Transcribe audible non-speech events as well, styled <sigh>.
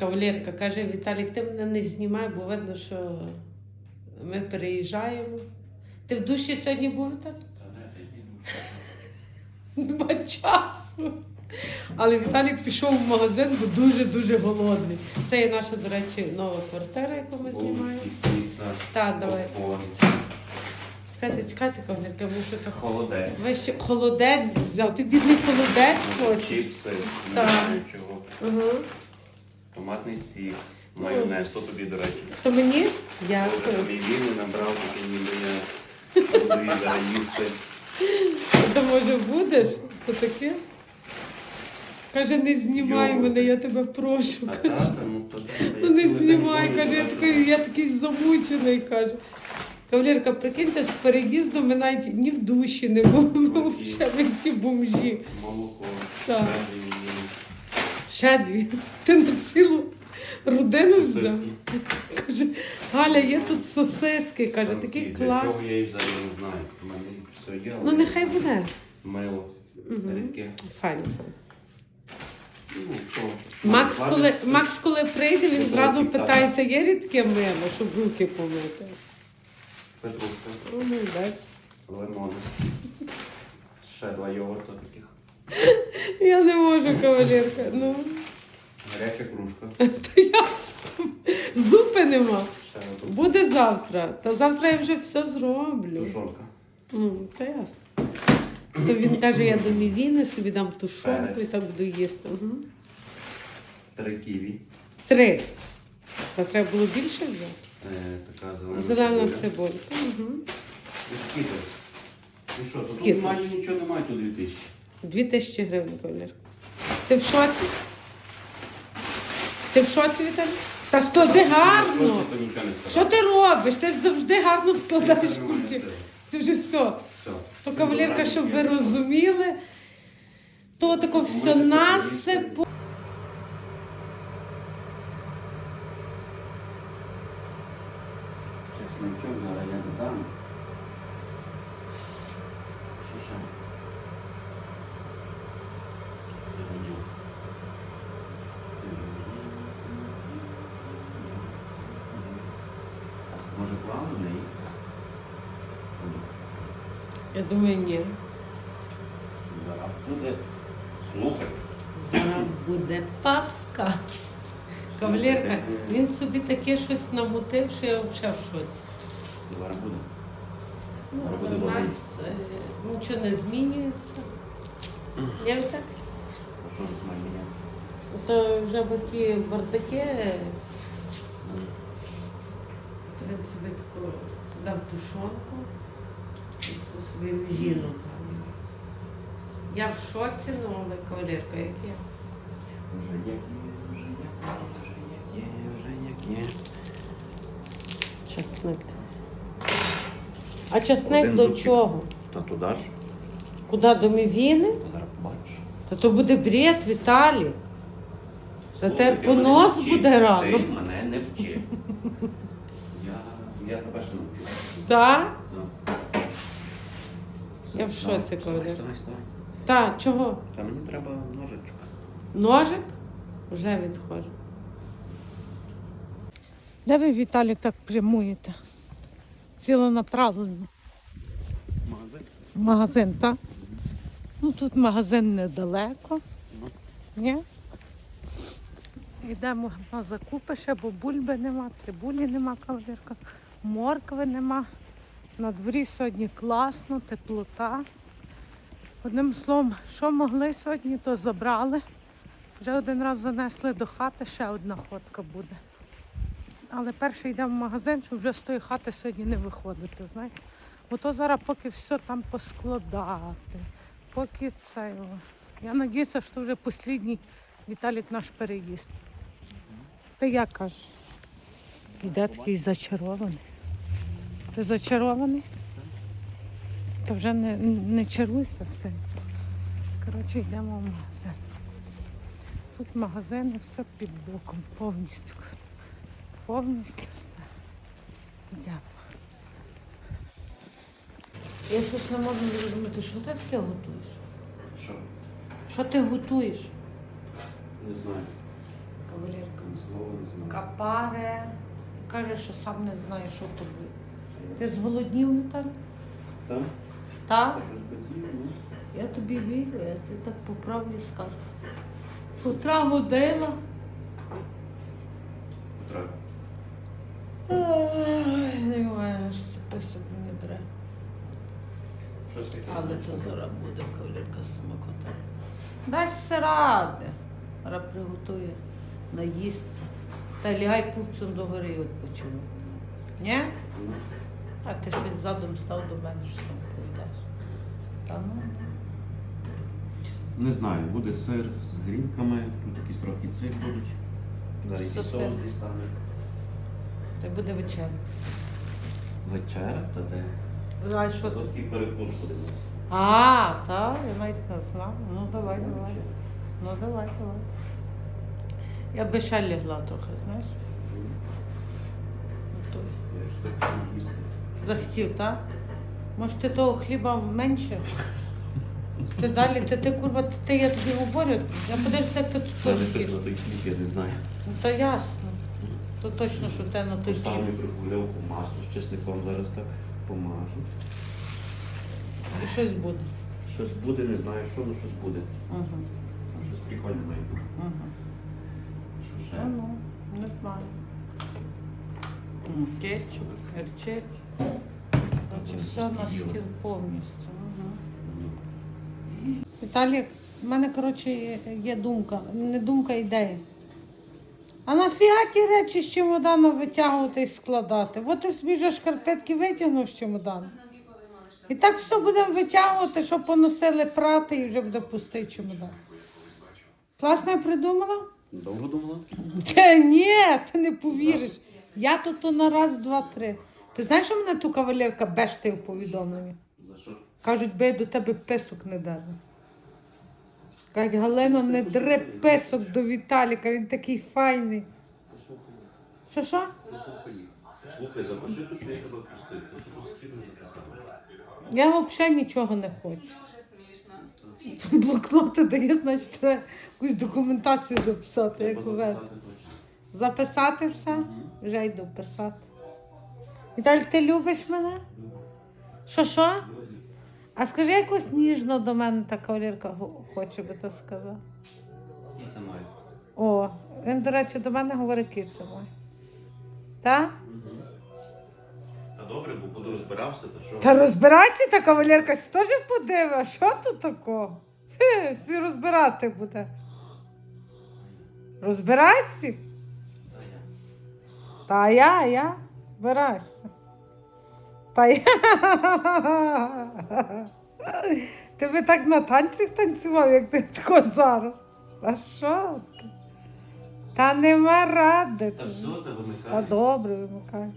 Кавалерка каже, Віталік, ти мене не знімай, бо видно, що ми переїжджаємо. Ти в душі сьогодні був Віталік? Та де ти діду? Нема часу. Але Віталік пішов в магазин, бо дуже-дуже голодний. Це є наша, до речі, нова квартира, яку ми знімаємо. Так, давай. Чекайте, чекайте, кавалерка, бо що так. холодець, Ви ще холодець взяв. Ти бідний холодець хочеш. чіпси, Так. Ага. Томатний сік, майонез, то тобі, до речі. То мені? Дякую. мій він набрав, таке ніби я буду зараз їсти. То може будеш? То таке? Каже, не знімай Йо. мене, я тебе прошу. А тата, ну то? Ну не знімай, каже, я такий, я такий замучений, каже. Кавалерка, прикиньте, з переїздом ми навіть ні в душі не були, ми взагалі ці бомжі. Молоко, Так. Ще дві. Ти на цілу родину взяв. сосиски. Каже, Галя, є тут сосиски, каже, Там, такий і Для клас. чого я їх взагалі не знаю. У мене все є. Ну але нехай буде. Мило, Мгм. рідке. Файно. Ну, то. Макс, Ладно, коли, Макс, коли прийде, він зразу питається, є рідке мило, щоб руки помити. Петрушка, Ну, молодець. лимони. Ще два йогурта таких. Я не можу, кавалерка. Ну, Гаряча кружка. <laughs> то ясно. Зупи нема. Буде завтра. Та завтра я вже все зроблю. тушонка. Ну, то ясно. То він каже, я до мівіни собі дам тушонку і так буду їсти. Угу. Три ківі. Три. Та треба було більше взяти. Е, така зелена. Зелена цибулька. Угу. І скітлес. І що, тут Скітлес. майже нічого немає, тут 2000. Дві тисячі гривень, кавалерка. Ти в шоці? Ти в шоці, Віталій? Та гарно. Що ти нічого не Що ти робиш? Ти завжди гарно складаєш Нічого кульки. Ти вже все. То Всі кавалерка, щоб ви розуміли, то тако все насипу. Чесночок зараз я додам. Що ще? Сьогодні. Плавлений? Я думаю, ні. Зараз буде. Слухай. Зараз буде паска. Кавалерка, він собі таке щось намутив, що я взагалі в шоці. Зараз буде. Ну, Зараз буде У нас вогонь. е, нічого не змінюється. Я так. А що тут має міняти? То вже бо ті бардаки, він собі таку дав тушонку, і таку собі міжіну дав. Я в шоці, ну, але кавалерка, як я. Вже як є, вже як є, вже як є, вже як є. Часник. А часник Один до зубчик. чого? Та туди ж, Куди до мівіни? то зараз побачиш. Та то буде бред, Віталій. Та Слухай, ти мене понос не вчи. буде рано. Ти мене не вчи. Я, я тебе ще навчу. Так? Да. Я в Вставай, шоці, вставай, коли. вставай, вставай. Так, чого? Та мені треба ножичок. Ножик? Вже відсхожу. Де ви, Віталік, так прямуєте? Ціленаправленно. Магазин? Магазин, так? Ну тут магазин недалеко. Ні? Йдемо на закупи ще, бо бульби нема, цибулі нема, кавалерка, моркви нема. На дворі сьогодні класно, теплота. Одним словом, що могли сьогодні, то забрали. Вже один раз занесли до хати, ще одна ходка буде. Але перше йдемо в магазин, щоб вже з тої хати сьогодні не виходити, знаєте. Бо то зараз поки все там поскладати, поки це. Я сподіваюся, що вже останній Віталік наш переїзд. Ти як кажеш? Іде такий зачарований. Ти зачарований? Та вже не, не чаруйся з цим. Коротше, йдемо в магазин. Тут магазини все під боком, повністю. Повністю все. Йдемо. Я щось не можу зрозуміти, що ти таке готуєш? Що? Що ти готуєш? Не знаю. Кавалерка. Знаю. не знаю. капаре. Каже, що сам не знає, що то буде. Ти зголоднів Наталя? Так? Так? Та щось без її, ну. Я тобі вірю, я це так поправлю і скажу. З утра водила. Утра. Ой, Не маєш, це писок мені бере. Щось таке. Але то зараз буде кавлянка смакота. Дасть ради. Зараз приготує, наїсться. Та лягай пупцем до гори відпочину. Ні? Ну, А ти щось задом став до мене, що там повідаєш. Та ну. Не знаю, буде сир з грінками, тут якісь трохи цих будуть. Зараз якийсь соус дістане. Та й буде вечеря. Вечеря, та де? А що Тут такий перекус буде у нас. А, так, я навіть не знала. Ну давай, давай. Ну давай, давай. Я би ще лягла трохи, знаєш? Ну, то Я ж так їсти. Захотів, так? Може ти того хліба менше? Ти далі, ти, ти курва, ти, ти я тобі говорю, я подивлюся, як ти тут теж їш. я не знаю. Ну то ясно. То точно, що те на той Поставлю хліб. мікрохвильовку масло з чесником зараз так помажу. І щось буде. Щось буде, не знаю що, ну щось буде. Угу. Щось прикольне має бути. Угу. Що ще? Ну, ну, не знаю. Кетчуп, перчець. Короче, все на стіл повністю. Угу. Віталік, в мене, коротше, є- є думка, не думка, а ідея. А нафіга ті речі з чемодана витягувати і складати? От ти собі вже шкарпетки витягнув з чемодана. І так все будемо витягувати, щоб поносили прати і вже буде пустий чемодан. Класно я придумала? Довго думала? Та ні, ти не повіриш. Я тут то на раз, два, три. Ти знаєш, що мене ту кавалерка бештає в повідомленні? За що? Кажуть, би я до тебе писок не дала. Кажуть, Галено, не дре писок до Віталіка, він такий файний. Послухай. Що що? Послухай. Слухай, запиши ту, що я тебе що записати. Я взагалі нічого не хочу. Блокноти дає, значить, треба якусь документацію записати, як Треба у вас. записати точно. Записати все? Вже йду писати. Віталік, ти любиш мене? Що що? А скажи якось ніжно до мене та кавалерка хоче би то сказати. І це має. О, він, до речі, до мене говорить кіця мой. Так? Та добре, бо буду розбирався, то що? Та розбирайся, та кавалерка теж подивила, що тут такого? Всі розбирати буде. Розбирайся? Та я. Я, я. Та я. Ти би так на танці танцював, як ти тако зараз. А що? ти? Та нема ради. Та все, та Та добре, вимикай.